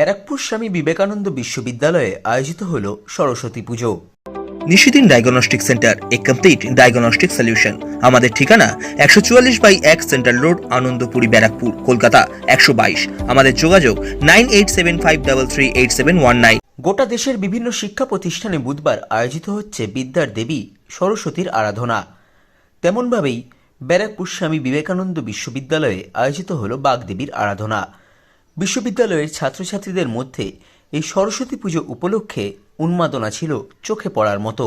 ব্যারাকপুর স্বামী বিবেকানন্দ বিশ্ববিদ্যালয়ে আয়োজিত হল Saraswati Puja. Nishidin diagnostic centre, a complete diagnostic solution আমাদের ঠিকানা একশো চুয়াল্লিশ বাই এক সেন্ট্রাল রোড, আনন্দপুরি, ব্যারাকপুর, কলকাতা, একশো বাইশ। আমাদের যোগাযোগ nine eight seven five double three eight seven one nine. গোটা দেশের বিভিন্ন শিক্ষা প্রতিষ্ঠানে বুধবার আয়োজিত হচ্ছে বিদ্যার দেবী সরস্বতীর আরাধনা। তেমনভাবেই ব্যারাকপুর স্বামী বিবেকানন্দ বিশ্ববিদ্যালয়ে আয়োজিত হল বাগদেবীর আরাধনা। বিশ্ববিদ্যালয়ের ছাত্রছাত্রীদের মধ্যে এই সরস্বতী পুজো উপলক্ষে উন্মাদনা ছিল চোখে পড়ার মতো।